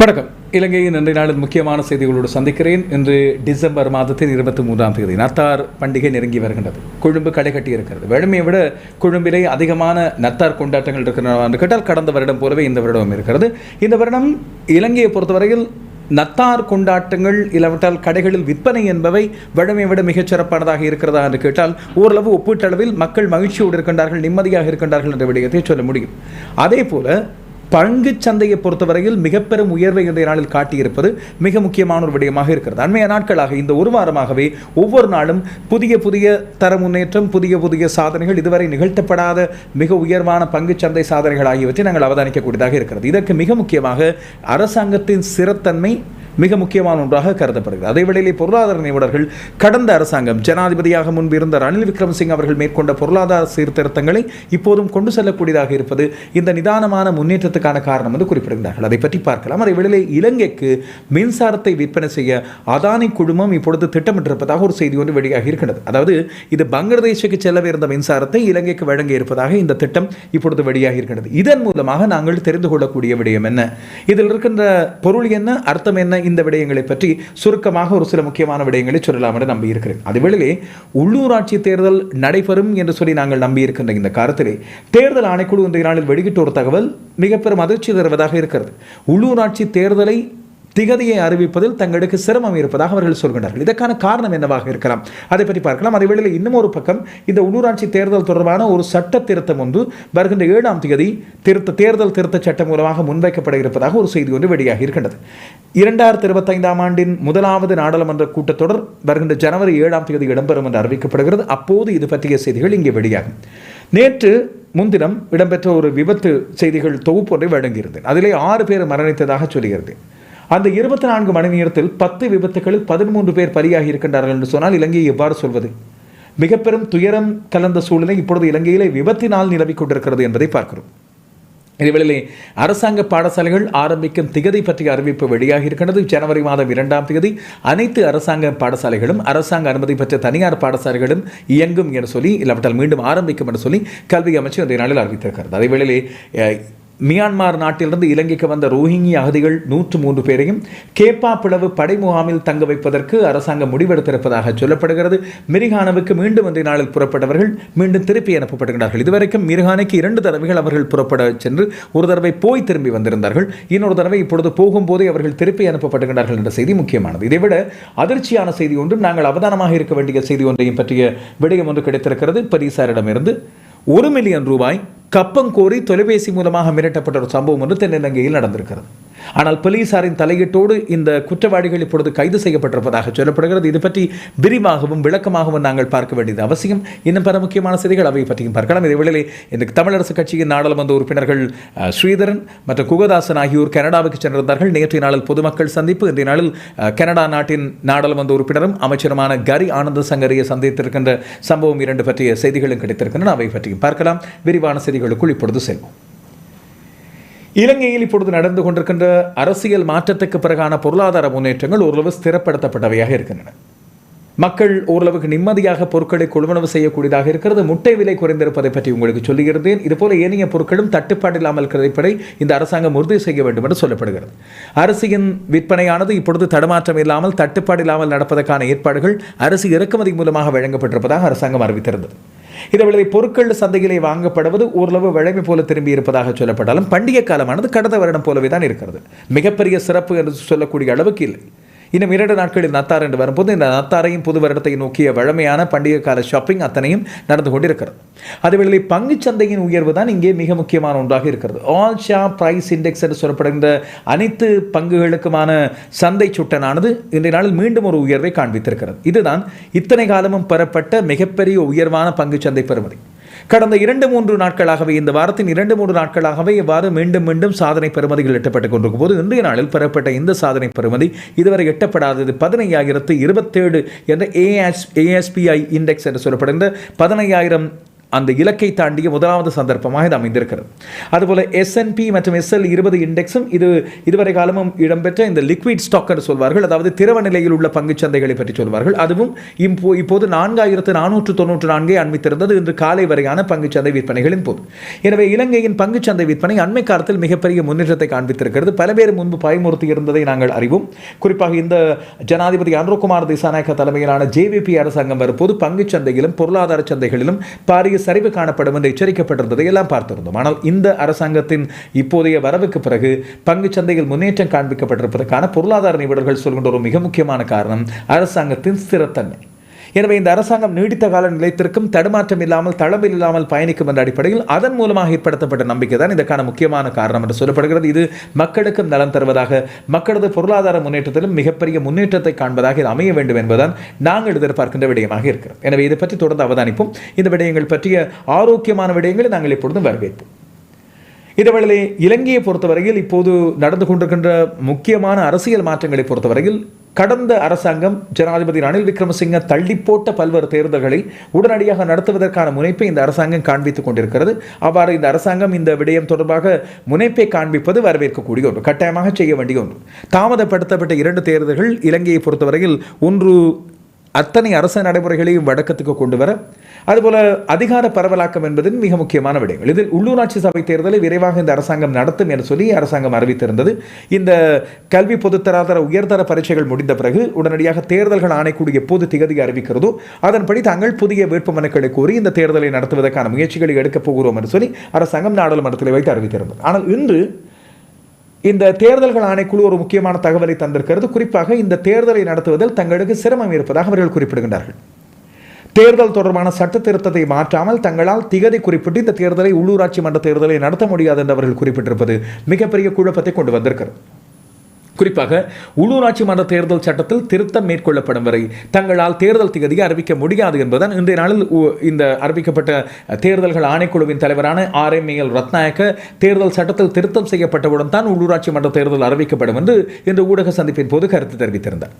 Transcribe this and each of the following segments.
வணக்கம். இலங்கையின் இன்றைய நாளில் முக்கியமான செய்திகளோடு சந்திக்கிறேன். இன்று டிசம்பர் மாதத்தின் இருபத்தி மூன்றாம் தேதி நத்தார் பண்டிகை நெருங்கி வருகின்றது. கொழும்பு களை கட்டி இருக்கிறது வழமையை விட கொழும்பிலே அதிகமான நத்தார் கொண்டாட்டங்கள் இருக்கின்றன என்று கேட்டால் கடந்த வருடம் போலவே இந்த வருடம் இருக்கிறது. இந்த வருடம் இலங்கையை பொறுத்தவரையில் நத்தார் கொண்டாட்டங்கள் இல்லாவிட்டால் கடைகளில் விற்பனை என்பவை வழமை விட மிகச் சிறப்பானதாக இருக்கிறதா என்று கேட்டால் ஓரளவு ஒப்பீட்டளவில் மக்கள் மகிழ்ச்சியோடு இருக்கின்றார்கள் நிம்மதியாக இருக்கின்றார்கள் என்ற விடயத்தை சொல்ல முடியும். அதே போல பங்குச் சந்தையை பொறுத்தவரையில் மிகப்பெரும் உயர்வை இன்றைய நாளில் காட்டியிருப்பது மிக முக்கியமான ஒரு விடயமாக இருக்கிறது. அண்மைய நாட்களாக இந்த ஒரு வாரமாகவே ஒவ்வொரு நாளும் புதிய புதிய தர முன்னேற்றம் புதிய புதிய சாதனைகள் இதுவரை நிகழ்த்தப்படாத மிக உயர்வான பங்குச் சந்தை சாதனைகள் ஆகியவற்றை நாங்கள் அவதானிக்கக்கூடியதாக இருக்கிறது. இதற்கு மிக முக்கியமாக அரசாங்கத்தின் சிறத்தன்மை மிக முக்கியமான ஒன்றாக கருதப்படுகிறது. அதே வேளையிலே பொருளாதார நிபுணர்கள் கடந்த அரசாங்கம் ஜனாதிபதியாக முன்பு இருந்த ரணில் விக்ரமசிங் அவர்கள் மேற்கொண்ட பொருளாதார சீர்திருத்தங்களை இப்போதும் கொண்டு செல்லக்கூடியதாக இருப்பது இந்த நிதானமான முன்னேற்றத்துக்கான காரணம் என்று குறிப்பிடுகிறார்கள் அதை பற்றி பார்க்கலாம். அதே வேளையிலே இலங்கைக்கு மின்சாரத்தை விற்பனை செய்ய அதானி குழுமம் இப்பொழுது திட்டமிட்டிருப்பதாக ஒரு செய்தி ஒன்று வெளியாகி இருக்கின்றது. அதாவது இது பங்களாதேஷுக்கு செல்லவிருந்த மின்சாரத்தை இலங்கைக்கு வழங்க இருப்பதாக இந்த திட்டம் இப்பொழுது வெளியாகி இருக்கின்றது. இதன் மூலமாக நாங்கள் தெரிந்து கொள்ளக்கூடிய விடயம் என்ன? இதில் இருக்கின்ற பொருள் என்ன? அர்த்தம் என்ன? இந்த விடயங்களை பற்றி சுருக்கமாக ஒரு சில முக்கியமான விடயங்களை சொல்லலாம் என்று நம்பியிருக்கிறேன். அதுவேளையிலே உள்ளூராட்சி தேர்தல் நடைபெறும் என்று சொல்லி நாங்கள் நம்பி இருக்கின்ற இந்த காலத்திலே தேர்தல் ஆணைக்குழு இன்றைய நாளில் வெளியிட்ட ஒரு தகவல் மிக பெரும் அதிர்ச்சி தருவதாக இருக்கிறது. உள்ளூராட்சி தேர்தலை திகதியை அறிவிப்பதில் தங்களுக்கு சிரமம் இருப்பதாக அவர்கள் சொல்கின்றார்கள். இதற்கான காரணம் என்னவாக இருக்கலாம்? அதை பற்றி பார்க்கலாம். அதே வேளையில் இன்னும் ஒரு பக்கம் இந்த உள்ளூராட்சி தேர்தல் தொடர்பான ஒரு சட்ட திருத்தம் ஒன்று வருகின்ற ஏழாம் தேதி திருத்த தேர்தல் திருத்த சட்டம் மூலமாக முன்வைக்கப்பட இருப்பதாக ஒரு செய்தி ஒன்று வெளியாகி இருக்கின்றது. இரண்டாயிரத்தி இருபத்தைந்தாம் ஆண்டின் முதலாவது நாடாளுமன்ற கூட்டத்தொடர் வருகின்ற ஜனவரி ஏழாம் தேதி இடம்பெறும் என்று அறிவிக்கப்படுகிறது. அப்போது இது பற்றிய செய்திகள் இங்கே வெளியாகும். நேற்று முன்தினம் இடம்பெற்ற ஒரு விபத்து செய்திகள் தொகுப்பு ஒன்றை வழங்கியிருந்தேன். அதிலே ஆறு பேர் மரணித்ததாக சொல்கிறது. அந்த இருபத்தி நான்கு மணி நேரத்தில் பத்து விபத்துகளில் பதிமூன்று பேர் பலியாகி இருக்கின்றார்கள் என்று சொன்னால் இலங்கையை எவ்வாறு சொல்வது? மிக பெரும் துயரம் கலந்த சூழ்நிலை இப்பொழுது இலங்கையிலே விபத்தினால் நிலவிக் கொண்டிருக்கிறது என்பதை பார்க்கிறோம். இதுவேளை அரசாங்க பாடசாலைகள் ஆரம்பிக்கும் திகதி பற்றிய அறிவிப்பு வெளியாகி இருக்கின்றது. ஜனவரி மாதம் இரண்டாம் தேதி அனைத்து அரசாங்க பாடசாலைகளும் அரசாங்க அனுமதி பெற்ற தனியார் பாடசாலைகளும் இயங்கும் என சொல்லி இல்லாவிட்டால் மீண்டும் ஆரம்பிக்கும் என்று சொல்லி கல்வி அமைச்சர் இன்றைய நாளில் அறிவித்திருக்கிறது. அதே வேளையிலே மியான்மர் நாட்டிலிருந்து இலங்கைக்கு வந்த ரோஹிங்கி அகதிகள் நூற்று மூன்று பேரையும் கேப்பா பிளவு படை முகாமில் தங்க வைப்பதற்கு அரசாங்கம் முடிவெடுத்திருப்பதாக சொல்லப்படுகிறது. மிரிகானவுக்கு மீண்டும் இன்றைய நாளில் புறப்பட்டவர்கள் மீண்டும் திருப்பி அனுப்பப்படுகிறார்கள் இதுவரைக்கும் மிரிகானைக்கு இரண்டு தடவைகள் அவர்கள் புறப்பட சென்று ஒரு தடவை போய் திரும்பி வந்திருந்தார்கள். இன்னொரு தடவை இப்பொழுது போகும்போதே அவர்கள் திருப்பி அனுப்பப்படுகிறார்கள் என்ற செய்தி முக்கியமானது. இதைவிட அதிர்ச்சியான செய்தி ஒன்றும் நாங்கள் அவதானமாக இருக்க வேண்டிய செய்தி ஒன்றையும் பற்றிய விடயம் ஒன்று கிடைத்திருக்கிறது. பரிசாரிடமிருந்து ஒரு மில்லியன் ரூபாய் கப்பம் கோரி தொலைபேசி மூலமாக மிரட்டப்பட்ட ஒரு சம்பவம் ஒன்று தென்னிலங்கையில் நடந்திருக்கிறது. ஆனால் போலீசாரின் தலையீட்டோடு இந்த குற்றவாளிகள் இப்பொழுது கைது செய்யப்பட்டிருப்பதாக சொல்லப்படுகிறது. இது பற்றி விரிவாகவும் விளக்கமாகவும் நாங்கள் பார்க்க வேண்டியது அவசியம். இன்னும் பல முக்கியமான செய்திகள் அவை பற்றியும் பார்க்கலாம். இதே வேளையிலே இந்த தமிழரசு கட்சியின் நாடாளுமன்ற உறுப்பினர்கள் ஸ்ரீதரன் மற்றும் குகதாசன் ஆகியோர் கனடாவுக்கு சென்றிருந்தார்கள். நேற்றைய நாளில் பொதுமக்கள் சந்திப்பு. இன்றைய நாளில் கனடா நாட்டின் நாடாளுமன்ற உறுப்பினரும் அமைச்சருமான கரி ஆனந்த சங்கரியை சந்தித்திருக்கின்ற சம்பவம் இரண்டு பற்றிய செய்திகளும் கிடைத்திருக்கின்றன. அவை பற்றியும் பார்க்கலாம். விரிவான செய்திகளுக்குள் இப்பொழுது செல்வோம். இலங்கையில் இப்பொழுது நடந்து கொண்டிருக்கின்ற அரசியல் மாற்றத்துக்கு பிறகான பொருளாதார முன்னேற்றங்கள் ஓரளவு ஸ்திரப்படுத்தப்பட்டவையாக இருக்கின்றன. மக்கள் ஓரளவுக்கு நிம்மதியாக பொருட்களை கொள்வனவு செய்யக்கூடியதாக இருக்கிறது. முட்டை விலை குறைந்திருப்பதை பற்றி உங்களுக்கு சொல்லியிருந்தேன். இதுபோல ஏனைய பொருட்களும் தட்டுப்பாடு இல்லாமல் கிடைப்பதை இந்த அரசாங்கம் உறுதி செய்ய வேண்டும் என்று சொல்லப்படுகிறது. அரிசியின் விற்பனையானது இப்பொழுது தடுமாற்றம் இல்லாமல் தட்டுப்பாடு இல்லாமல் நடப்பதற்கான ஏற்பாடுகள் அரிசி இறக்குமதி மூலமாக வழங்கப்பட்டிருப்பதாக அரசாங்கம் அறிவித்திருந்தது. இதேவேளை பொருட்கள் சந்தையிலே வாங்கப்படுவது ஓரளவு வழமை போல திரும்பி இருப்பதாக சொல்லப்பட்டாலும் பண்டிகை காலமானது கடந்த வருடம் போலவே தான் இருக்கிறது. மிகப்பெரிய சிறப்பு என்று சொல்லக்கூடிய அளவுக்கு இல்லை. இன்னும் இரண்டு நாட்களில் நத்தார் என்று வரும்போது இந்த நத்தாரையும் புது வருடத்தை நோக்கிய வழமையான பண்டிகை கால ஷாப்பிங் அத்தனையும் நடந்து கொண்டிருக்கிறது. அதேவேளை பங்குச் சந்தையின் உயர்வு தான் இங்கே மிக முக்கியமான ஒன்றாக இருக்கிறது. ஆல் ஷா பிரைஸ் இண்டெக்ஸ் என்று சொல்லப்படுகின்ற அனைத்து பங்குகளுக்குமான சந்தை சுட்டனானது இன்றைய நாளில் மீண்டும் ஒரு உயர்வை காண்பித்திருக்கிறது. இதுதான் இத்தனை காலமும் பெறப்பட்ட மிகப்பெரிய உயர்வான பங்குச் சந்தை பெறுமதி. கடந்த இரண்டு மூன்று நாட்களாகவே இந்த வாரத்தின் இரண்டு மூன்று நாட்களாகவே இவ்வாறு மீண்டும் மீண்டும் சாதனை பெறுமதிகள் எட்டப்பட்டுக் கொண்டிருக்கும் போது இன்றைய நாளில் பெறப்பட்ட இந்த சாதனை பெறுமதி இதுவரை எட்டப்படாதது பதினையாயிரத்து இருபத்தேழு என்ற ஏஎஸ் ஏஎஸ்பிஐ இண்டெக்ஸ் என்று சொல்லப்படுகின்ற பதினையாயிரம் அந்த இலக்கை தாண்டிய முதலாவது சந்தர்ப்பமாக இது அமைந்திருக்கிறது. அதுபோல் எஸ்என்பி மற்றும் எஸ்எல் இருபது இண்டெக்ஸும் இது இதுவரை காலமும் இடம்பெற்ற இந்த லிக்விட் ஸ்டாக் என்று சொல்வார்கள். அதாவது திரவ நிலையில் உள்ள பங்கு சந்தைகளை பற்றி சொல்வார்கள். அதுவும் இப்போ இப்போது நான்காயிரத்து நானூற்று தொன்னூற்று நான்கை அண்மித்திருந்தது இன்று காலை வரையான பங்கு சந்தை விற்பனைகளின் போது. எனவே இலங்கையின் பங்கு சந்தை விற்பனை அண்மை காலத்தில் மிகப்பெரிய முன்னேற்றத்தை காண்பித்திருக்கிறது. பல பேர் முன்பு பயமுறுத்தி இருந்ததை நாங்கள் அறிவோம். குறிப்பாக இந்த ஜனாதிபதி அனுரகுமார் திசாநாயக்க தலைமையிலான ஜேவிபி அரசாங்கம் வரும்போது பங்கு சந்தையிலும் பொருளாதார சந்தைகளிலும் பாரிய சரிவு காணப்படும் என்று எச்சரிக்கப்பட்டிருந்ததை எல்லாம் பார்த்திருந்தோம். ஆனால் இந்த அரசாங்கத்தின் இப்போதைய வரவுக்கு பிறகு பங்கு சந்தையில் முன்னேற்றம் காண்பிக்கப்பட்டிருப்பதற்கான பொருளாதார நிபுணர்கள் சொல்கின்ற ஒரு மிக முக்கியமான காரணம் அரசாங்கத்தின் ஸ்திரத்தன்மை. எனவே இந்த அரசாங்கம் நீடித்த கால நிலைத்திற்கும் தடுமாற்றம் இல்லாமல் தளம்பில் இல்லாமல் பயணிக்கும் என்ற அடிப்படையில் அதன் மூலமாக ஏற்படுத்தப்பட்ட நம்பிக்கை தான் இதற்கான முக்கியமான காரணம் என்று சொல்லப்படுகிறது. இது மக்களுக்கும் நலன் தருவதாக மக்களது பொருளாதார முன்னேற்றத்திலும் மிகப்பெரிய முன்னேற்றத்தை காண்பதாக இது அமைய வேண்டும் என்பதுதான் நாங்கள் எதிர்பார்க்கின்ற விடயமாக இருக்கிறோம் எனவே இதை பற்றி தொடர்ந்து அவதானிப்போம். இந்த விடயங்கள் பற்றிய ஆரோக்கியமான விடயங்களை நாங்கள் எப்பொழுதும் வரவேற்போம். இதேவேளை இலங்கையை பொறுத்தவரையில் இப்போது நடந்து கொண்டிருக்கின்ற முக்கியமான அரசியல் மாற்றங்களை பொறுத்தவரையில் கடந்த அரசாங்கம் ஜனாதிபதி ரணில் விக்ரமசிங்க தள்ளி போட்ட பல்வேறு தேர்தல்களை உடனடியாக நடத்துவதற்கான முனைப்பை இந்த அரசாங்கம் காண்பித்துக் கொண்டிருக்கிறது. அவ்வாறு இந்த அரசாங்கம் இந்த விடயம் தொடர்பாக முனைப்பை காண்பிப்பது வரவேற்கக்கூடிய ஒன்று. கட்டாயமாக செய்ய வேண்டிய ஒன்று. தாமதப்படுத்தப்பட்ட இரண்டு தேர்தல்கள் இலங்கையை பொறுத்தவரையில் ஒன்று அத்தனை அரச நடைமுறைகளையும் வழக்கத்துக்கு கொண்டு வர அதுபோல அதிகார பரவலாக்கம் என்பதின் மிக முக்கியமான விடயங்கள். இதில் உள்ளூராட்சி சபை தேர்தலை விரைவாக இந்த அரசாங்கம் நடத்தும் என சொல்லி அரசாங்கம் அறிவித்திருந்தது. இந்த கல்வி பொதுத்தராதர உயர்தர பரீட்சைகள் முடிந்த பிறகு உடனடியாக தேர்தல்கள் ஆணைக்குழு எப்போது திகதி அறிவிக்கிறதோ அதன்படி தாங்கள் புதிய வேட்புமனுக்களை கூறி இந்த தேர்தலை நடத்துவதற்கான முயற்சிகளை எடுக்கப் போகிறோம் என்று சொல்லி அரசாங்கம் நாடாளுமன்றத்தில் வைத்து அறிவித்திருந்தது. ஆனால் இன்று இந்த தேர்தல்கள் ஆணைக்குழு ஒரு முக்கியமான தகவலை தந்திருக்கிறது. குறிப்பாக இந்த தேர்தலை நடத்துவதில் தங்களுக்கு சிரமம் இருப்பதாக அவர்கள் குறிப்பிடுகின்றார்கள். தேர்தல் தொடர்பான சட்ட திருத்தத்தை மாற்றாமல் தங்களால் திகதி குறிப்பிட்டு இந்த தேர்தலை உள்ளூராட்சி மன்ற தேர்தலை நடத்த முடியாது என்று அவர்கள் குறிப்பிட்டிருப்பது மிகப்பெரிய குழப்பத்தை கொண்டு வந்திருக்கிறது. குறிப்பாக உள்ளூராட்சி மன்ற தேர்தல் சட்டத்தில் திருத்தம் மேற்கொள்ளப்படும் வரை தங்களால் தேர்தல் திகதியை அறிவிக்க முடியாது என்பதுதான் இன்றைய நாளில் இந்த அறிவிக்கப்பட்ட தேர்தல்கள் ஆணைக்குழுவின் தலைவரான ஆர். எம். எல். ரத்நாயக்க தேர்தல் சட்டத்தில் திருத்தம் செய்யப்பட்டவுடன் தான் உள்ளூராட்சி மன்ற தேர்தல் அறிவிக்கப்படும் என்று இன்று ஊடக சந்திப்பின் போது கருத்து தெரிவித்திருந்தார்.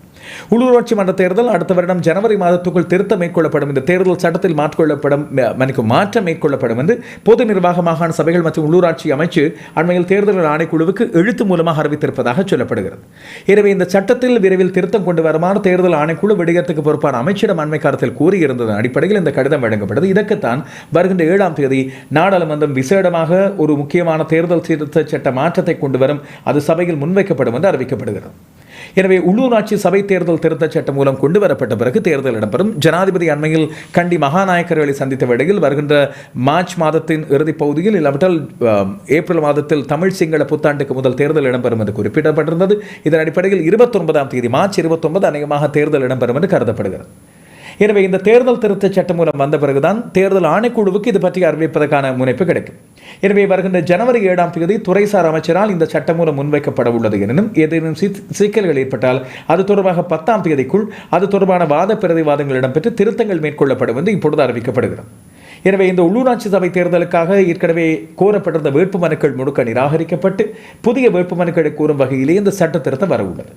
உள்ளூராட்சி மன்ற தேர்தல் அடுத்த வருடம் ஜனவரி மாதத்துக்குள் திருத்தம் மேற்கொள்ளப்படும் இந்த தேர்தல் சட்டத்தில் மாற்றிக்கொள்ளப்படும் ம- மன்னிக்கும் மாற்றம் மேற்கொள்ளப்படும் என்று பொது நிர்வாக மாகாண சபைகள் மற்றும் உள்ளூராட்சி அமைச்சு அண்மையில் தேர்தல் ஆணைக்குழுவுக்கு எழுத்து மூலமாக அறிவித்திருப்பதாக சொல்லப்படுகிறது. எனவே இந்த சட்டத்தில் விரைவில் திருத்தம் கொண்டு வருமாறு தேர்தல் ஆணைக்குழு விடயத்துக்கு பொறுப்பான அமைச்சிடம் அண்மை காலத்தில் கூறியிருந்ததன் அடிப்படையில் இந்த கடிதம் வழங்கப்பட்டது. இதற்குத்தான் வருகின்ற ஏழாம் தேதி நாடாளுமன்றம் விசேடமாக ஒரு முக்கியமான தேர்தல் திருத்த சட்ட மாற்றத்தை கொண்டு வரும். அது சபையில் முன்வைக்கப்படும் என்று அறிவிக்கப்படுகிறது. எனவே உள்ளூராட்சி சபை தேர்தல் திருத்தச் சட்டம் மூலம் கொண்டு வரப்பட்ட பிறகு தேர்தல் இடம்பெறும். ஜனாதிபதி அண்மையில் கண்டி மகாநாயக்கர்களை சந்தித்த வேளையில் வருகின்ற மார்ச் மாதத்தின் இறுதிப் பகுதியில் இல்லாவிட்டால் ஏப்ரல் மாதத்தில் தமிழ் சிங்கள புத்தாண்டுக்கு முதல் தேர்தல் இடம்பெறும் என்று குறிப்பிடப்பட்டிருந்தது. இதன் அடிப்படையில் இருபத்தொன்பதாம் தேதி மார்ச் இருபத்தொன்பது அநேகமாக தேர்தல் இடம்பெறும் என்று கருதப்படுகிறது. எனவே இந்த தேர்தல் திருத்த சட்டம் மூலம் வந்த பிறகுதான் தேர்தல் ஆணைக்குழுவுக்கு இது பற்றி அறிவிப்பதற்கான முனைப்பு கிடைக்கும். எனவே வருகின்ற ஜனவரி ஏழாம் தேதி துறைசார் அமைச்சரால் இந்த சட்டம் மூலம் முன்வைக்கப்பட உள்ளது எனினும் ஏதேனும் சிக்கல்கள் ஏற்பட்டால் அது தொடர்பாக பத்தாம் தேதிக்குள் அது தொடர்பான வாத பிரதிவாதங்கள் இடம்பெற்று திருத்தங்கள் மேற்கொள்ளப்படும் என்று இப்பொழுது அறிவிக்கப்படுகிறது. எனவே இந்த உள்ளூராட்சி சபை தேர்தலுக்காக ஏற்கனவே கோரப்பட்டிருந்த வேட்புமனுக்கள் முழுக்க நிராகரிக்கப்பட்டு புதிய வேட்புமனுக்களை கூறும் வகையிலே இந்த சட்ட திருத்தம் வர உள்ளது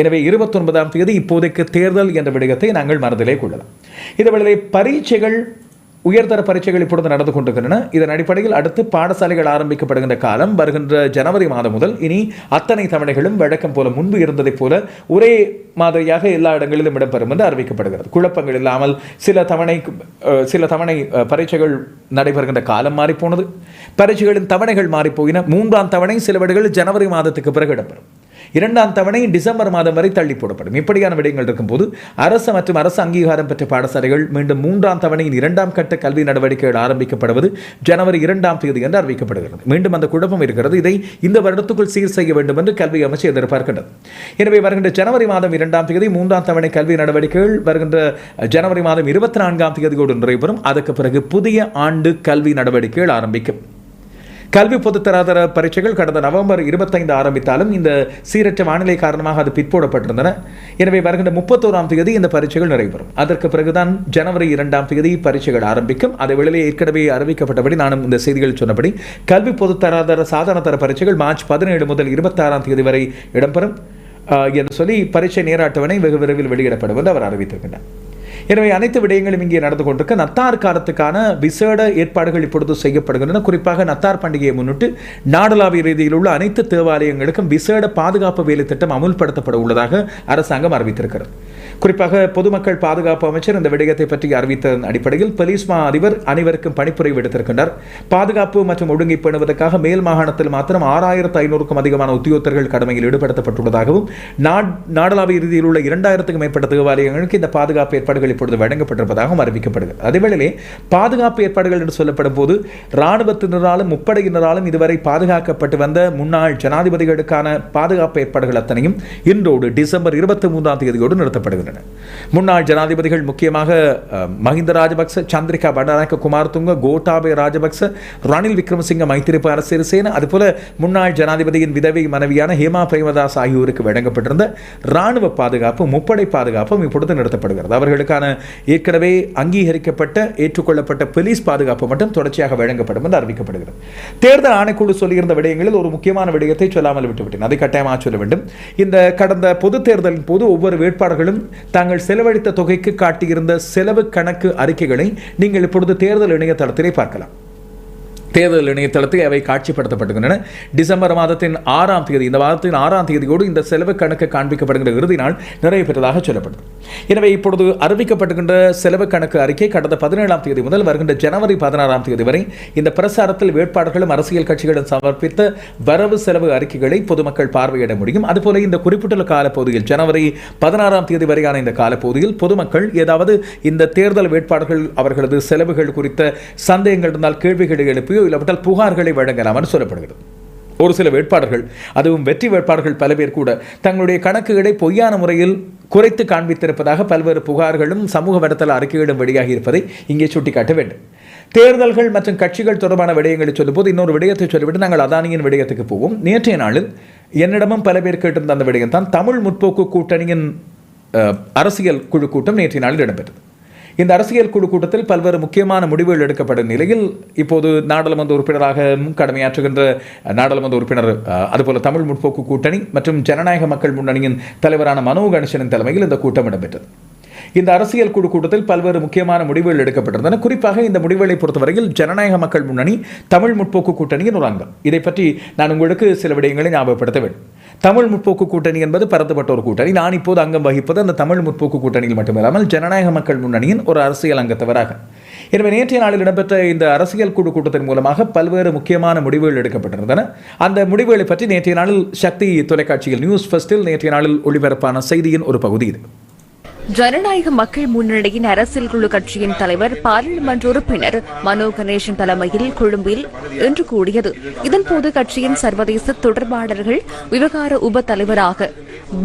எனவே இருபத்தொன்பதாம் தேதி இப்போதைக்கு தேர்தல் என்ற விடயத்தை நாங்கள் மனதிலே கொள்ளலாம். இதேவேளை பரீட்சைகள் உயர்தர பரீட்சைகள் இப்பொழுது நடந்து கொண்டிருக்கின்றன. இதன் அடிப்படையில் அடுத்து பாடசாலைகள் ஆரம்பிக்கப்படுகின்ற காலம் வருகின்ற ஜனவரி மாதம் முதல் இனி அத்தனை தவணைகளும் வழக்கம் போல முன்பு இருந்ததைப் போல ஒரே மாதிரியாக எல்லா இடங்களிலும் இடம்பெறும் என்று அறிவிக்கப்படுகிறது. குழப்பங்கள் இல்லாமல் சில தவணை சில தவணை பரீட்சைகள் நடைபெறுகின்ற காலம் மாறிப்போனது. பரீட்சைகளின் தவணைகள் மாறிப்போயின. மூன்றாம் தவணை சில விடைகள் ஜனவரி மாதத்துக்கு பிறகு இடம்பெறும். இரண்டாம் தவணை டிசம்பர் மாதம் வரை தள்ளி போடப்படும். இப்படியான விடயங்கள் இருக்கும்போது அரசு மற்றும் அரசு அங்கீகாரம் பெற்ற பாடசாலைகள் மீண்டும் மூன்றாம் தவணையின் இரண்டாம் கட்ட கல்வி நடவடிக்கைகள் ஆரம்பிக்கப்படுவது ஜனவரி இரண்டாம் தேதி என்று அறிவிக்கப்படுகிறது. மீண்டும் அந்த குழப்பம் இருக்கிறது. இதை இந்த வருடத்துக்குள் சீர் செய்ய வேண்டும் என்று கல்வி அமைச்சு எதிர்பார்க்கின்றது. எனவே வருகின்ற ஜனவரி மாதம் இரண்டாம் தேதி மூன்றாம் தவணை கல்வி நடவடிக்கைகள் வருகின்ற ஜனவரி மாதம் இருபத்தி நான்காம் தேதியோடு நிறைவேறும் அதற்கு பிறகு புதிய ஆண்டு கல்வி நடவடிக்கைகள் ஆரம்பிக்கும். கல்வி பொதுத்தராதர பரீட்சைகள் கடந்த நவம்பர் இருபத்தைந்து ஆரம்பித்தாலும் இந்த சீரற்ற வானிலை காரணமாக அது பிற்போடப்பட்டிருந்தன. எனவே வருகின்ற முப்பத்தோராம் தேதி இந்த பரீட்சைகள் நிறைவேறும். அதற்கு பிறகுதான் ஜனவரி இரண்டாம் தேதி பரீட்சைகள் ஆரம்பிக்கும். அதை வெளியே ஏற்கனவே அறிவிக்கப்பட்டபடி நானும் இந்த செய்திகள் சொன்னபடி கல்வி பொதுத்தராதர சாதாரண தர பரீட்சைகள் மார்ச் பதினேழு முதல் இருபத்தாறாம் தேதி வரை இடம்பெறும். என்று சொல்லி பரீட்சை நேர அட்டவணை வெகு விரைவில் வெளியிடப்படும் என்று அவர் அறிவித்திருக்கின்றார். எனவே அனைத்து விடயங்களும் இங்கே நடந்து கொண்டிருக்க. நத்தார் காலத்துக்கான விசேட ஏற்பாடுகள் இப்பொழுது செய்யப்படுகின்றன. குறிப்பாக நத்தார் பண்டிகையை முன்னிட்டு நாடளாவிய ரீதியில் உள்ள அனைத்து தேவாலயங்களுக்கும் விசேட பாதுகாப்பு வேலை திட்டம் அமுல்படுத்தப்பட உள்ளதாக அரசாங்கம் அறிவித்திருக்கிறது. குறிப்பாக பொதுமக்கள் பாதுகாப்பு அமைச்சர் இந்த விடயத்தை பற்றி அறிவித்ததன் அடிப்படையில் போலீஸ் மா அதிபர் அனைவருக்கும் பணிப்புரை விடுத்திருக்கின்றார் பாதுகாப்பு மற்றும் ஒழுங்கை பேணுவதற்காக மேல் மாகாணத்தில் மாத்திரம் ஆறாயிரத்து ஐநூறுக்கும் அதிகமான உத்தியோகத்தர்கள் கடமையில் ஈடுபடுத்தப்பட்டுள்ளதாகவும் நாடளாவிய ரீதியில் உள்ள இரண்டாயிரத்துக்கும் மேற்பட்ட தேவாலயங்களுக்கு இந்த பாதுகாப்பு ஏற்பாடுகள் இப்பொழுது வழங்கப்பட்டிருப்பதாகவும் அறிவிக்கப்படுகிறது அதேவேளையிலே பாதுகாப்பு ஏற்பாடுகள் என்று சொல்லப்படும் போது இராணுவத்தினராலும் முப்படையினராலும் இதுவரை பாதுகாக்கப்பட்டு வந்த முன்னாள் ஜனாதிபதிகளுக்கான பாதுகாப்பு ஏற்பாடுகள் அத்தனையும் இன்றோடு டிசம்பர் இருபத்தி மூன்றாம் தேதியோடு நிறுத்தப்படுகின்றன. முன்னாள் ஜனாதிபதிகள் முக்கியமாக மஹிந்த ராஜபக்ச சந்திரிகா பண்டாரநாயக்க குமார்துங்க கோட்டாபய ராஜபக்ச ரணில் விக்ரமசிங்க மைத்திரிப்பு சிறிசேன அதுபோல முன்னாள் ஜனாதிபதியின் விதவை மனைவியான ஹேமா பிரேமதாஸ் ஆகியோருக்கு வழங்கப்பட்டிருந்த ராணுவ பாதுகாப்பு முப்படை பாதுகாப்பும் இப்பொழுது நிறுத்தப்படுகிறது. அவர்களுக்கான ஏற்கனவே அங்கீகரிக்கப்பட்ட ஏற்றுக்கொள்ளப்பட்ட போலீஸ் பாதுகாப்பு மட்டும் தொடர்ச்சியாக வழங்கப்படும் என்று அறிவிக்கப்படுகிறது. தேர்தல் ஆணைக்குழு சொல்லியிருந்த விடயங்களில் ஒரு முக்கியமான விடயத்தை சொல்லாமல் விட்டுவிட்டேன். அதை கட்டாயமாக சொல்ல வேண்டும். இந்த கடந்த பொது தேர்தலின் போது ஒவ்வொரு வேட்பாளர்களும் தாங்கள் செலவழித்த தொகைக்கு காட்டியிருந்த செலவு கணக்கு அறிக்கைகளை நீங்கள் இப்பொழுது தேர்தல் இணையதளத்திலே பார்க்கலாம். தேர்தல் இணையதளத்தில் அவை காட்சிப்படுத்தப்படுகின்றன டிசம்பர் மாதத்தின் ஆறாம் தேதி இந்த மாதத்தின் ஆறாம் தேதியோடு இந்த செலவு கணக்கு காண்பிக்கப்படுகின்ற இறுதி நாள் நிறைவு பெற்றதாக சொல்லப்பட்டது எனவே இப்பொழுது அறிவிக்கப்படுகின்ற செலவு கணக்கு அறிக்கை கடந்த பதினேழாம் தேதி முதல் வருகின்ற ஜனவரி பதினாறாம் தேதி வரை இந்த பிரசாரத்தில் வேட்பாளர்களும் அரசியல் கட்சிகளும் சமர்ப்பித்த வரவு செலவு அறிக்கைகளை பொதுமக்கள் பார்வையிட முடியும். அதுபோல இந்த குறிப்பிட்டுள்ள காலப்பகுதியில் ஜனவரி பதினாறாம் தேதி வரையான இந்த காலப்பகுதியில் பொதுமக்கள் ஏதாவது இந்த தேர்தல் வேட்பாளர்கள் அவர்களது செலவுகள் குறித்த சந்தேகங்கள் இருந்தால் கேள்விகளை எழுப்பி எழுப்பியோ இல்லாவிட்டால் புகார்களை வழங்கலாம் என்று சொல்லப்படுகிறது. ஒரு சில வேட்பாளர்கள் அதுவும் வெற்றி வேட்பாளர்கள் பல பேர் கூட தங்களுடைய கணக்குகளை பொய்யான முறையில் குறைத்து காண்பித்திருப்பதாக பல்வேறு புகார்களும் சமூக வலைத்தள அறிக்கைகளும் வெளியாகி இருப்பதை இங்கே சுட்டிக்காட்ட வேண்டும். தேர்தல்கள் மற்றும் கட்சிகள் தொடர்பான விடயங்களை சொல்லும்போது இன்னொரு விடயத்தை சொல்லிவிட்டு நாங்கள் அதானியின் விடயத்துக்கு போவோம். நேற்றைய நாளில் என்னிடமும் பல பேர் கேட்டிருந்த அந்த விடயம் தான் தமிழ் முற்போக்கு கூட்டணியின் அரசியல் குழு கூட்டம் நேற்றைய நாளில் இடம்பெற்றது. இந்த அரசியல் குழு கூட்டத்தில் பல்வேறு முக்கியமான முடிவுகள் எடுக்கப்படும் நிலையில் இப்போது நாடாளுமன்ற உறுப்பினராகவும் கடமையாற்றுகின்ற நாடாளுமன்ற உறுப்பினர் அதுபோல தமிழ் முற்போக்கு கூட்டணி மற்றும் ஜனநாயக மக்கள் முன்னணியின் தலைவரான மனோ கணேசனின் தலைமையில் இந்த கூட்டம் இடம்பெற்றது. இந்த அரசியல் குழு கூட்டத்தில் பல்வேறு முக்கியமான முடிவுகள் எடுக்கப்பட்டிருந்தன. குறிப்பாக இந்த முடிவுகளை பொறுத்தவரையில் ஜனநாயக மக்கள் முன்னணி தமிழ் முற்போக்கு கூட்டணியின் ஒரு அங்கம். இதை பற்றி நான் உங்களுக்கு சில விடயங்களை ஞாபகப்படுத்த வேண்டும். தமிழ் முற்போக்கு கூட்டணி என்பது பரந்துபட்ட ஒரு கூட்டணி. நான் இப்போது அங்கம் வகிப்பது அந்த தமிழ் முற்போக்கு கூட்டணியில் மட்டுமில்லாமல் ஜனநாயக மக்கள் முன்னணியின் ஒரு அரசியல் அங்கத்தவராக. எனவே நேற்றைய நாளில் இடம்பெற்ற இந்த அரசியல் குழு கூட்டத்தின் மூலமாக பல்வேறு முக்கியமான முடிவுகள் எடுக்கப்பட்டிருந்தன. அந்த முடிவுகளை பற்றி நேற்றைய நாளில் சக்தி தொலைக்காட்சியில் நியூஸ் ஃபஸ்ட்டில் நேற்றைய நாளில் ஒளிபரப்பான செய்தியின் ஒரு பகுதி இது. ஜனநாயக மக்கள் முன்னணியின் அரசியல் குழு கட்சியின் தலைவர் பாராளுமன்ற உறுப்பினர் மனோ கணேசன் தலைமையில் கொழும்பில் இன்று கூடியது. இதன்போது கட்சியின் சர்வதேச தொடர்பாளர்கள் விவகார உப தலைவராக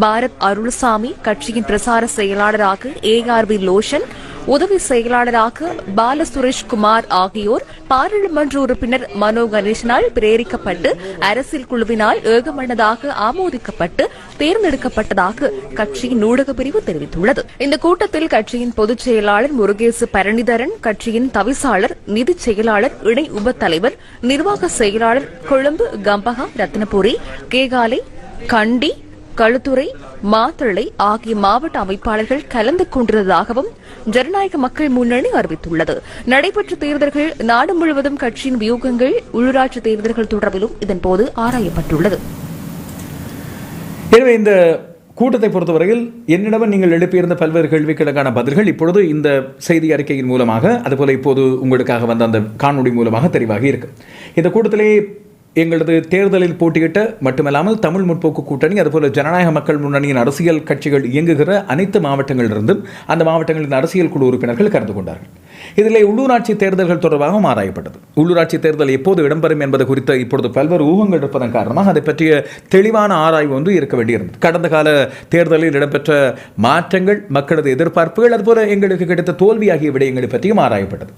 பாரத் அருள்சாமி கட்சியின் பிரசார செயலாளராக ஏ ஆர் வி லோஷன் உதவி செயலாளராக பால குமார் ஆகியோர் பாராளுமன்ற உறுப்பினர் மனோ கணேசனால் பிரேரிக்கப்பட்டு அரசியல் குழுவினால் ஏகமனதாக ஆமோதிக்கப்பட்டு தேர்ந்தெடுக்கப்பட்டதாக கட்சியின் ஊடக பிரிவு தெரிவித்துள்ளது. இந்த கூட்டத்தில் கட்சியின் பொதுச் செயலாளர் முருகேசு பரணிதரன் கட்சியின் தவிசாளர் நிதிச் செயலாளர் இணை உப தலைவர் நிர்வாக செயலாளர் கொழும்பு கம்பகா ரத்னபுரி கேகாலை கண்டி களுத்துறை மாத்தளை ஆகிய மாவட்ட அமைப்பாளர்கள் கலந்து கொண்டிருந்ததாகவும் ஜனநாயக மக்கள் முன்னணி அறிவித்துள்ளது. நடைபெற்ற தேர்தல்கள் நாடு முழுவதும் கட்சியின் வியூகங்கள் உள்ளூராட்சி தேர்தல்கள் தொடர்பிலும் இதன்போது ஆராயப்பட்டுள்ளது. எனவே இந்த கூட்டத்தை பொறுத்தவரையில் என்னிடம் நீங்கள் எழுப்பியிருந்த பல்வேறு கேள்விகளுக்கான பதில்கள் இப்பொழுது இந்த செய்தி அறிக்கையின் மூலமாக அதுபோல இப்போது உங்களுக்காக வந்த அந்த காணொளி மூலமாக தெரிவாகி இருக்கு. இந்த கூட்டத்திலே எங்களது தேர்தலில் போட்டியிட்ட மட்டுமல்லாமல் தமிழ் முற்போக்கு கூட்டணி அதுபோல ஜனநாயக மக்கள் முன்னணியின் அரசியல் கட்சிகள் இயங்குகிற அனைத்து மாவட்டங்களிலிருந்தும் அந்த மாவட்டங்களின் அரசியல் குழு உறுப்பினர்கள் கலந்து கொண்டார்கள். இதிலே உள்ளூராட்சி தேர்தல்கள் தொடர்பாகவும் ஆராயப்பட்டது. உள்ளூராட்சி தேர்தல் எப்போது இடம்பெறும் என்பது குறித்த இப்பொழுது பல்வேறு ஊகங்கள் இருப்பதன் காரணமாக அதை பற்றிய தெளிவான ஆராய்வு வந்து இருக்க வேண்டியிருந்தது. கடந்த கால தேர்தலில் இடம்பெற்ற மாற்றங்கள் மக்களது எதிர்பார்ப்புகள் அதுபோல எங்களுக்கு கிடைத்த தோல்வி ஆகிய விடயங்களை பற்றியும் ஆராயப்பட்டது.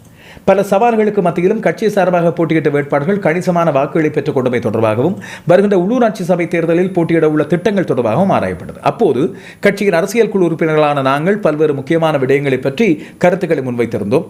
பல சவால்களுக்கு மத்தியிலும் கட்சி சார்பாக போட்டியிட்ட வேட்பாளர்கள் கணிசமான வாக்குகளை பெற்றுக் கொண்டமை தொடர்பாகவும் வருகின்ற உள்ளூராட்சி சபை தேர்தலில் போட்டியிட உள்ள திட்டங்கள் தொடர்பாகவும் ஆராயப்பட்டது. அப்போது கட்சியின் அரசியல் குழு உறுப்பினர்களான நாங்கள் பல்வேறு முக்கியமான விடயங்களை பற்றி கருத்துக்களை முன்வைத்திருந்தோம்.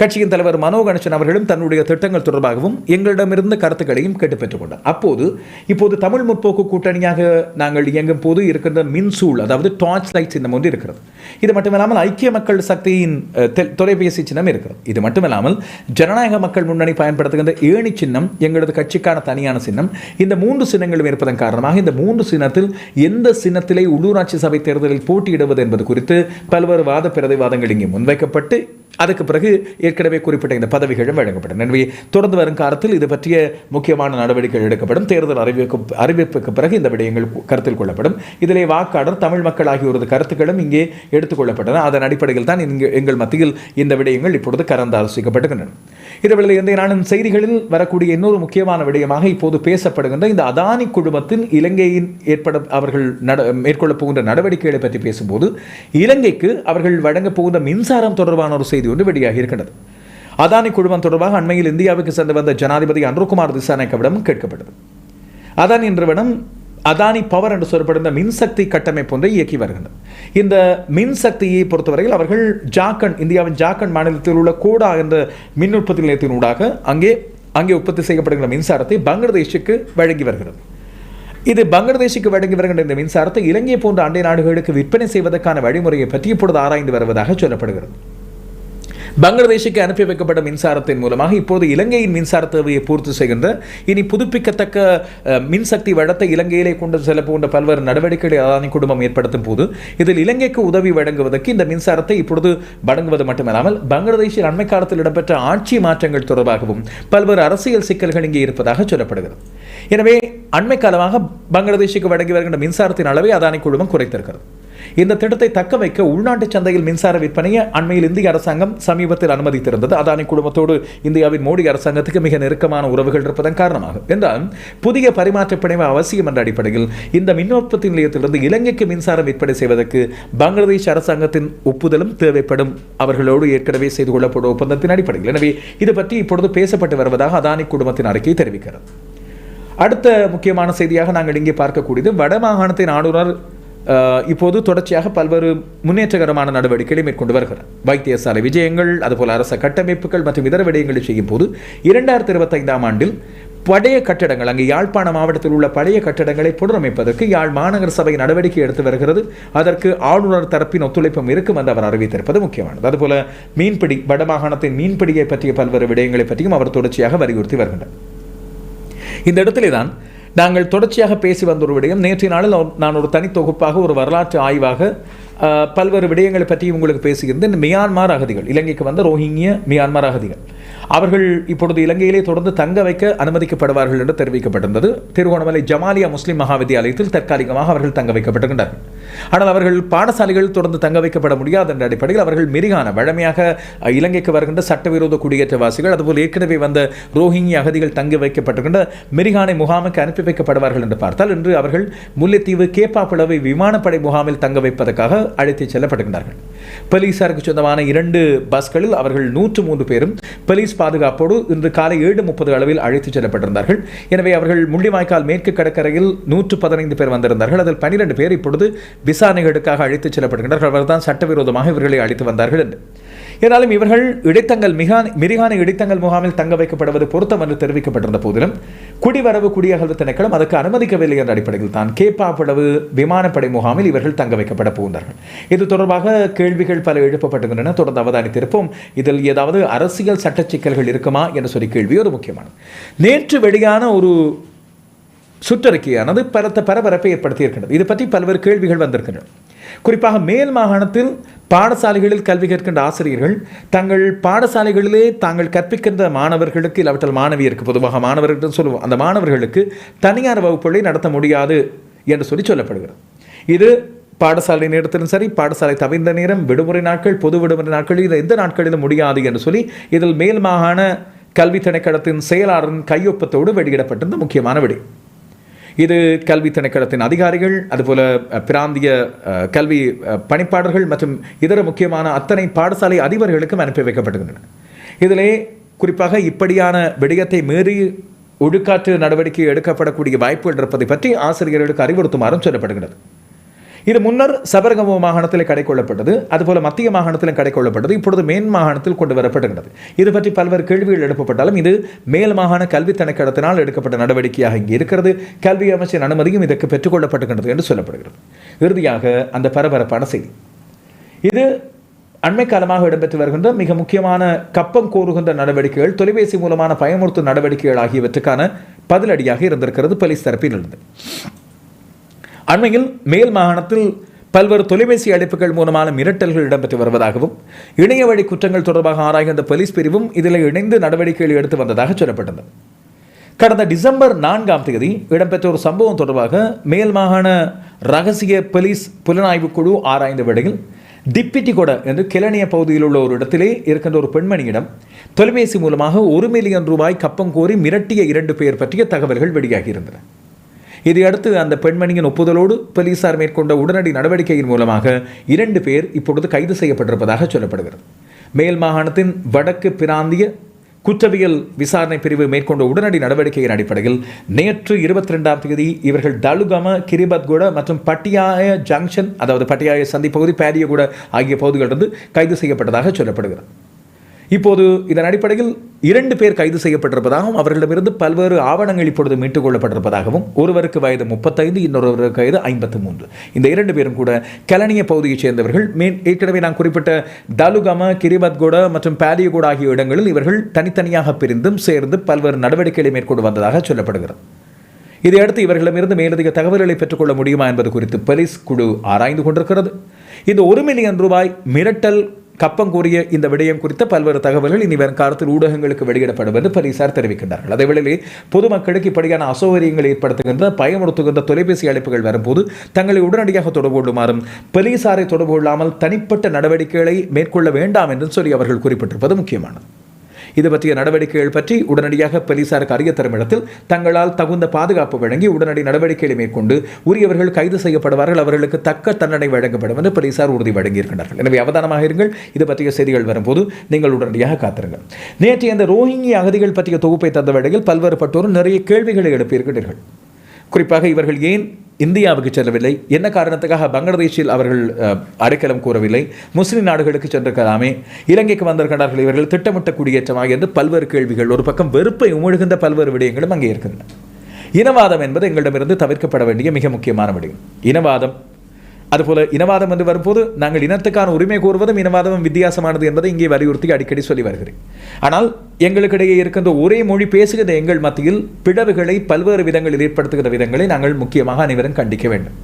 கட்சியின் தலைவர் மனோ கணேசன் அவர்களும் தன்னுடைய திட்டங்கள் தொடர்பாகவும் எங்களிடமிருந்து கருத்துக்களையும் கேட்டு பெற்றுக்கொண்டார் அப்போது இப்போது தமிழ் முற்போக்கு கூட்டணியாக நாங்கள் இயங்கும் போது இருக்கின்ற மின்சூல் அதாவது டார்ச் லைட் சின்னம் ஒன்று இருக்கிறது. இது மட்டுமில்லாமல் ஐக்கிய மக்கள் சக்தியின் தெ- தொலைபேசி சின்னம் இருக்கிறது. இது மட்டுமில்லாமல் ஜனநாயக மக்கள் முன்னணி பயன்படுத்துகின்ற ஏணி சின்னம் எங்களது கட்சிக்கான தனியான சின்னம் இந்த மூன்று சின்னங்களும் இருப்பதன் காரணமாக இந்த மூன்று சின்னத்தில் எந்த சின்னத்திலே உள்ளூராட்சி சபை தேர்தலில் போட்டியிடுவது என்பது குறித்து பல்வேறு வாத பிரதிவாதங்கள் இங்கே முன்வைக்கப்பட்டு அதுக்கு பிறகு ஏற்கனவே குறிப்பிட்ட இந்த பதவிகளும் வழங்கப்படும். எனவே தொடர்ந்து வரும் காலத்தில் இது பற்றிய முக்கியமான நடவடிக்கைகள் எடுக்கப்படும். தேர்தல் அறிவிப்பு அறிவிப்புக்கு பிறகு இந்த விடயங்கள் கருத்தில் கொள்ளப்படும். இதிலே வாக்காளர் தமிழ் மக்கள் ஆகியோரது கருத்துக்களும் இங்கே எடுத்துக்கொள்ளப்பட்டன. அதன் அடிப்படையில் தான் இங்கு எங்கள் மத்தியில் இந்த விடயங்கள் இப்பொழுது கலந்து ஆலோசிக்கப்படுகின்றன இதுவேளை இந்த நாளின் செய்திகளில் வரக்கூடிய இன்னொரு முக்கியமான விடயமாக இப்போது பேசப்படுகின்ற இந்த அதானி குழுமத்தின் இலங்கையின் ஏற்பட அவர்கள் நட மேற்கொள்ளப் போகின்ற நடவடிக்கைகளை பற்றி பேசும்போது இலங்கைக்கு அவர்கள் வழங்கப் போகின்ற மின்சாரம் தொடர்பான ஒரு செய்தி ஒன்று வெளியாகி இருக்கின்றது. அதானி குழுமம் தொடர்பாக அண்மையில் இந்தியாவுக்கு சென்று வந்த ஜனாதிபதி அன்ருகுமார் திசாநாயக்கவிடம் கேட்கப்பட்டது. அதானி நிறுவனம் அதானி பவர் என்று சொல்லப்படுகிற மின்சக்தி கட்டமைப்பு ஒன்றை இயக்கி வருகின்றது. இந்த மின்சக்தியை பொறுத்தவரையில் அவர்கள் ஜார்க்கண்ட் இந்தியாவின் ஜார்க்கண்ட் மாநிலத்தில் உள்ள கோடா என்ற மின் உற்பத்தி நிலையத்தின் ஊடாக அங்கே அங்கே உற்பத்தி செய்யப்படுகிற மின்சாரத்தை பங்களாதேஷுக்கு வழங்கி வருகிறது. இது பங்களாதேஷுக்கு வழங்கி வருகின்ற இந்த மின்சாரத்தை இலங்கை போன்ற அண்டை நாடுகளுக்கு விற்பனை செய்வதற்கான வழிமுறையை பற்றி இப்பொழுது ஆராய்ந்து வருவதாக சொல்லப்படுகிறது. பங்களாதேஷுக்கு அனுப்பி வைக்கப்பட்ட மின்சாரத்தின் மூலமாக இப்போது இலங்கையின் மின்சார தேவையை பூர்த்தி செய்கின்ற இனி புதுப்பிக்கத்தக்க மின்சக்தி வளத்தை இலங்கையிலே கொண்டு செல்ல போன்ற பல்வேறு நடவடிக்கைகளை அதானி குடும்பம் ஏற்படுத்தும் போது இதில் இலங்கைக்கு உதவி வழங்குவதற்கு இந்த மின்சாரத்தை இப்பொழுது வழங்குவது மட்டுமல்லாமல் பங்களாதேஷில் அண்மை காலத்தில் இடம்பெற்ற ஆட்சி மாற்றங்கள் தொடர்பாகவும் பல்வேறு அரசியல் சிக்கல்கள் இங்கே இருப்பதாக சொல்லப்படுகிறது. எனவே அண்மை காலமாக பங்களாதேஷுக்கு வழங்கி வருகின்ற மின்சாரத்தின் அளவை அதானி குழுமம் குறைத்திருக்கிறது. இந்த திட்டத்தை தக்க வைக்க உள்நாட்டு சந்தையில் மின்சார விற்பனையை அண்மையில் இந்திய அரசாங்கம் சமீபத்தில் அனுமதித்திருந்தது. அதானி குடும்பத்தோடு இந்தியாவின் மோடி அரசாங்கத்துக்கு மிக நெருக்கமான உறவுகள் இருப்பதன் காரணமாக. என்றால் புதிய பரிமாற்ற பிணைவு அவசியம் என்ற அடிப்படையில் இந்த மின் உற்பத்தி நிலையத்திலிருந்து இலங்கைக்கு மின்சாரம் விற்பனை செய்வதற்கு பங்களாதேஷ் அரசாங்கத்தின் ஒப்புதலும் தேவைப்படும். அவர்களோடு ஏற்கனவே செய்து கொள்ளப்படும் ஒப்பந்தத்தின் அடிப்படையில். எனவே இது பற்றி இப்பொழுது பேசப்பட்டு வருவதாக அதானி குடும்பத்தின் அறிக்கை தெரிவிக்கிறது. அடுத்த முக்கியமான செய்தியாக நாங்கள் இங்கே பார்க்கக்கூடியது வடமாகாணத்தின் ஆளுநர் இப்போது தொடர்ச்சியாக பல்வேறு முன்னேற்றகரமான நடவடிக்கைகளை மேற்கொண்டு வருகிறார். வைத்தியசாலை விஜயங்கள் அதுபோல் அரச கட்டமைப்புகள் மற்றும் இதர விடயங்களை செய்யும் போது இரண்டாயிரத்தி இருபத்தைந்தாம் ஆண்டில் பழைய கட்டடங்கள் அங்கே யாழ்ப்பாண மாவட்டத்தில் உள்ள பழைய கட்டடங்களை புனரமைப்பதற்கு யாழ் மாநகர சபை நடவடிக்கை எடுத்து வருகிறது. அதற்கு ஆளுநர் தரப்பின் ஒத்துழைப்பும் இருக்கும் என்று அவர் அறிவித்திருப்பது முக்கியமானது. அதுபோல மீன்பிடி வடமாகாணத்தின் மீன்பிடியை பற்றிய பல்வேறு விடயங்களை பற்றியும் அவர் தொடர்ச்சியாக வலியுறுத்தி வருகின்றார். இந்த இடத்திலே தான் நாங்கள் தொடர்ச்சியாக பேசி வந்த ஒரு விடயம். நேற்றைய நாளில் நான் ஒரு தனி தொகுப்பாக ஒரு வரலாற்று ஆய்வாக பல்வேறு விடயங்களை பற்றி உங்களுக்கு பேசுகின்ற இந்த மியான்மார் அகதிகள் இலங்கைக்கு வந்த ரோஹிங்கிய மியான்மார் அகதிகள். அவர்கள் இப்பொழுது இலங்கையிலே தொடர்ந்து தங்க வைக்க அனுமதிக்கப்படுவார்கள் என்று தெரிவிக்கப்பட்டிருந்தது. திருகோணமலை ஜமாலியா முஸ்லிம் மகாவித்தியாலயத்தில் தற்காலிகமாக அவர்கள் தங்க வைக்கப்பட்டிருக்கின்றனர். ஆனால் அவர்கள் பாடசாலைகள் தொடர்ந்து தங்க வைக்கப்பட முடியாத என்ற அடிப்படையில் அவர்கள் மிரிகான வழமையாக இலங்கைக்கு வருகின்ற சட்டவிரோத குடியேற்றவாசிகள் அதுபோல் ஏற்கனவே வந்த ரோஹிங்கி அகதிகள் தங்கி வைக்கப்பட்டிருக்கின்ற மிரிகானை முகாமுக்கு அனுப்பி வைக்கப்படுவார்கள் என்று பார்த்தால் இன்று அவர்கள் முல்லைத்தீவு கேப்பாப்பிளவை விமானப்படை முகாமில் தங்க வைப்பதற்காக அழைத்துச் செல்லப்படுகின்றார்கள் போலீசாருக்கு சொந்தமான இரண்டு பஸ்களில் அவர்கள் நூற்று மூன்று பேரும் போலீஸ் பாதுகாப்போடு இன்று காலை ஏழு முப்பது அளவில் அழைத்துச் செல்லப்பட்டிருந்தார்கள். எனவே அவர்கள் முள்ளிவாய்க்கால் மேற்கு கடற்கரையில் நூற்று பதினைந்து பேர் வந்திருந்தார்கள். அதில் பனிரெண்டு பேர் இப்பொழுது விசாரணைகளுக்காக அழைத்துச் செல்லப்படுகின்றார்கள் அவர்தான் சட்டவிரோதமாக இவர்களை அழைத்து வந்தார்கள் என்று. என்றாலும் இவர்கள் இடைத்தங்கள் மிக மிரிகான இடைத்தங்கள் முகாமில் தங்க வைக்கப்படுவது பொருத்தம் என்று தெரிவிக்கப்பட்டிருந்த போதிலும் குடிவரவு குடியகல்வு திணைக்களம் அதற்கு அனுமதிக்கவில்லை என்ற அடிப்படையில் தான் கேப்பாப்பளவு விமானப்படை முகாமில் இவர்கள் தங்க வைக்கப்பட போகின்றார்கள் இது தொடர்பாக கேள்விகள் பல எழுப்பப்பட்டுகின்றன தொடர்ந்து அவதானித்திருப்போம். இதில் ஏதாவது அரசியல் சட்ட சிக்கல்கள் இருக்குமா என்று சொல்லி கேள்வி ஒரு முக்கியமானது. நேற்று வெளியான ஒரு சுற்றறிக்கையானது பரத்த பரபரப்பை ஏற்படுத்தி இருக்கின்றது இது பற்றி பல்வேறு கேள்விகள் வந்திருக்கின்றன. குறிப்பாக மேல் மாகாணத்தில் பாடசாலைகளில் கல்வி கற்கின்ற ஆசிரியர்கள் தங்கள் பாடசாலைகளிலே தாங்கள் கற்பிக்கின்ற மாணவர்களுக்கு இல்லாவிட்டால் மாணவியருக்கு பொதுவாக மாணவர்கள் சொல்லுவோம் அந்த மாணவர்களுக்கு தனியார் வகுப்புகளை நடத்த முடியாது என்று சொல்லி சொல்லப்படுகிறது. இது பாடசாலை நேரத்திலும் சரி பாடசாலை தவிர்ந்த நேரம் விடுமுறை நாட்கள் பொது விடுமுறை நாட்கள் இது எந்த நாட்களிலும் முடியாது என்று சொல்லி இதில் மேல் மாகாண கல்வி திணைக்களத்தின் செயலாளரின் கையொப்பத்தோடு வெளியிடப்பட்டிருந்த முக்கியமான விடை. இது கல்வி திணைக்களத்தின் அதிகாரிகள் அதுபோல பிராந்திய அஹ், கல்வி பணிப்பாளர்கள் மற்றும் இதர முக்கியமான அத்தனை பாடசாலை அதிபர்களுக்கும் அனுப்பி வைக்கப்பட்டுகின்றன. இதிலே குறிப்பாக இப்படியான விடயத்தை மீறி ஒழுக்காற்று நடவடிக்கை எடுக்கப்படக்கூடிய வாய்ப்புகள் இருப்பதை பற்றி ஆசிரியர்களுக்கு அறிவுறுத்துமாறும் சொல்லப்படுகிறது. இது முன்னர் சபரகம மாகாணத்தில் கடைக்கொள்ளப்பட்டது அதுபோல மத்திய மாகாணத்திலும் கடைக்கொள்ளப்பட்டது இப்பொழுது மேல் மாகாணத்தில் கொண்டு வரப்படுகிறது இது பற்றி பல்வேறு கேள்விகள் எழுப்பப்பட்டாலும் இது மேல் மாகாண கல்வி திணைக்களத்தினால் எடுக்கப்பட்ட நடவடிக்கையாக இங்கே இருக்கிறது. கல்வி அமைச்சரின் அனுமதியும் இதற்கு பெற்றுக்கொள்ளப்படுகின்றது என்று சொல்லப்படுகிறது. இறுதியாக அந்த பரபரப்பான செய்தி. இது அண்மை காலமாக இடம்பெற்று வருகின்ற மிக முக்கியமான கப்பம் கோருகின்ற நடவடிக்கைகள் தொலைபேசி மூலமான பயமுறுத்தும் நடவடிக்கைகள் ஆகியவற்றுக்கான பதிலடியாக இருந்திருக்கிறது போலீஸ் தரப்பிலிருந்து. அண்மையில் மேல் மாகாணத்தில் பல்வேறு தொலைபேசி அழைப்புகள் மூலமான மிரட்டல்கள் இடம்பெற்று வருவதாகவும் இணைய வழி குற்றங்கள் தொடர்பாக ஆராய்கின்ற போலீஸ் பிரிவும் இதில் இணைந்து நடவடிக்கைகள் எடுத்து வந்ததாக சொல்லப்பட்டது. கடந்த டிசம்பர் நான்காம் தேதி இடம்பெற்ற ஒரு சம்பவம் தொடர்பாக மேல் மாகாண ரகசிய போலீஸ் புலனாய்வு குழு ஆராய்ந்த வேளையில் திப்பிட்டிகொட என்று கிளனிய பகுதியில் உள்ள ஒரு இடத்திலே இருக்கின்ற ஒரு பெண்மணியிடம் தொலைபேசி மூலமாக ஒரு மில்லியன் ரூபாய் கப்பம் கோரி மிரட்டிய இரண்டு பேர் பற்றிய தகவல்கள் வெளியாகியிருந்தன. இதையடுத்து அந்த பெண்மணியின் ஒப்புதலோடு போலீசார் மேற்கொண்ட உடனடி நடவடிக்கையின் மூலமாக இரண்டு பேர் இப்பொழுது கைது செய்யப்பட்டிருப்பதாக சொல்லப்படுகிறது. மேல் மாகாணத்தின் வடக்கு பிராந்திய குற்றவியல் விசாரணை பிரிவு மேற்கொண்ட உடனடி நடவடிக்கையின் அடிப்படையில் நேற்று இருபத்தி ரெண்டாம் தேதி இவர்கள் தலுகம கிரிபத்குட மற்றும் பட்டியாய ஜங்ஷன் அதாவது பட்டியாய சந்தி பகுதி பேரியகுட ஆகிய பகுதிகளிலிருந்து கைது செய்யப்பட்டதாக சொல்லப்படுகிறது. இப்போது இதன் அடிப்படையில் இரண்டு பேர் கைது செய்யப்பட்டிருப்பதாகவும் அவர்களிடமிருந்து பல்வேறு ஆவணங்கள் இப்பொழுது மீட்டுக் கொள்ளப்பட்டிருப்பதாகவும் ஒருவருக்கு வயது முப்பத்தைந்து இன்னொருவருக்கு வயது ஐம்பத்து மூன்று இந்த இரண்டு பேரும் கூட கலனிய பகுதியைச் சேர்ந்தவர்கள். மீன் ஏற்கனவே நான் குறிப்பிட்ட தலுகம கிரிபத்கோட மற்றும் பாலியகோட ஆகிய இடங்களில் இவர்கள் தனித்தனியாக பிரிந்தும் சேர்ந்து பல்வேறு நடவடிக்கைகளை மேற்கொண்டு வந்ததாக சொல்லப்படுகிறது. இதையடுத்து இவர்களிடமிருந்து மேலதிக தகவல்களை பெற்றுக்கொள்ள முடியுமா என்பது குறித்து போலீஸ் குழு ஆராய்ந்து கொண்டிருக்கிறது. இந்த ஒரு மில்லியன் ரூபாய் மிரட்டல் கப்பம் கூறிய இந்த விடயம் குறித்த பல்வேறு தகவல்கள் இனி வரும் காலத்தில் ஊடகங்களுக்கு வெளியிடப்படும் என்று போலீசார் தெரிவிக்கின்றார்கள். அதே பொதுமக்களுக்கு இப்படியான அசௌகரியங்களை ஏற்படுத்துகின்ற பயமுறுத்துகின்ற தொலைபேசி அழைப்புகள் வரும்போது தங்களை உடனடியாக தொடர்பு கொள்ளுமாறும் போலீசாரை தொடர்பு கொள்ளாமல் தனிப்பட்ட நடவடிக்கைகளை மேற்கொள்ள வேண்டாம் என்று சொல்லி அவர்கள் குறிப்பிட்டிருப்பது முக்கியமானது. இது பற்றிய நடவடிக்கைகள் பற்றி உடனடியாக போலீசாருக்கு அறிய தரும் இடத்தில் தங்களால் தகுந்த பாதுகாப்பு வழங்கி உடனடி நடவடிக்கைகளை மேற்கொண்டு உரியவர்கள் கைது செய்யப்படுவார்கள் அவர்களுக்கு தக்க தண்டனை வழங்கப்படும் என்று போலீசார் உறுதி வழங்கியிருக்கிறார்கள் எனவே அவதானமாக இருங்கள். இது பற்றிய செய்திகள் வரும்போது நீங்கள் உடனடியாக காத்திருங்கள். நேற்று இந்த ரோஹிங்கி அகதிகள் பற்றிய தொகுப்பை தந்த வேளையில் பல்வேறுபட்டோரும் நிறைய கேள்விகளை எழுப்பியிருக்கிறீர்கள் குறிப்பாக இவர்கள் ஏன் இந்தியாவுக்கு செல்லவில்லை. என்ன காரணத்துக்காக பங்களாதேஷில் அவர்கள் அடைக்கலம் கூறவில்லை? முஸ்லிம் நாடுகளுக்கு சென்றிருக்கலாமே? இலங்கைக்கு வந்திருக்கிறார்கள் இவர்கள் திட்டமிட்ட குடியேற்றமாக என்று பல்வேறு கேள்விகள். ஒரு பக்கம் வெறுப்பை உமிழ்கின்ற பல்வேறு விடயங்களும் அங்கே இருக்கின்றன. இனவாதம் என்பது எங்களிடமிருந்து தவிர்க்கப்பட வேண்டிய மிக முக்கியமான விடயம். இனவாதம் அதுபோல இனவாதம் என்று வரும்போது நாங்கள் இனத்துக்கான உரிமை கோருவதும் இனவாதமும் வித்தியாசமானது என்பதை இங்கே வலியுறுத்தி அடிக்கடி சொல்லி வருகிறேன். ஆனால் எங்களுக்கிடையே இருக்கின்ற ஒரே மொழி பேசுகிற எங்கள் மத்தியில் பிளவுகளை பல்வேறு விதங்களில் ஏற்படுத்துகிற விதங்களை நாங்கள் முக்கியமாக அனைவரும் கண்டிக்க வேண்டும்.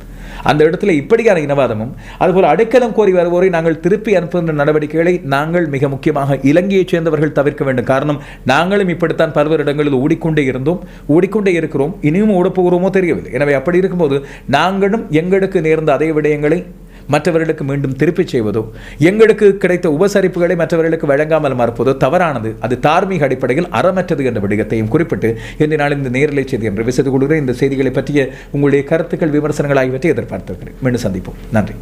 அந்த இடத்துல இப்படியான இனவாதமும் அதுபோல் அடைக்கலம் கோரி வருவோரை நாங்கள் திருப்பி அனுப்புகின்ற நடவடிக்கைகளை நாங்கள் மிக முக்கியமாக இலங்கையைச் சேர்ந்தவர்கள் தவிர்க்க வேண்டும். காரணம் நாங்களும் இப்படித்தான் பல்வேறு இடங்களில் ஓடிக்கொண்டே இருந்தோம். ஓடிக்கொண்டே இருக்கிறோம். இனியும் ஓடப்போகிறோமோ தெரியவில்லை. எனவே அப்படி இருக்கும்போது நாங்களும் எங்களுக்கு நேர்ந்த அதே விடயங்களை மற்றவர்களுக்கு மீண்டும் திருப்பிச் செய்வதோ எங்களுக்கு கிடைத்த உபசரிப்புகளை மற்றவர்களுக்கு வழங்காமல் மறுப்பதோ தவறானது. அது தார்மீக அடிப்படையில் அறமற்றது என்ற விடயத்தையும் குறிப்பிட்டு இன்று நாள் இந்த நேரலை செய்தி என்று விசது கொள்கிறேன். இந்த செய்திகளை பற்றிய உங்களுடைய கருத்துக்கள் விமர்சனங்கள் ஆகியவற்றை எதிர்பார்த்திருக்கிறேன். மீண்டும் சந்திப்போம். நன்றி.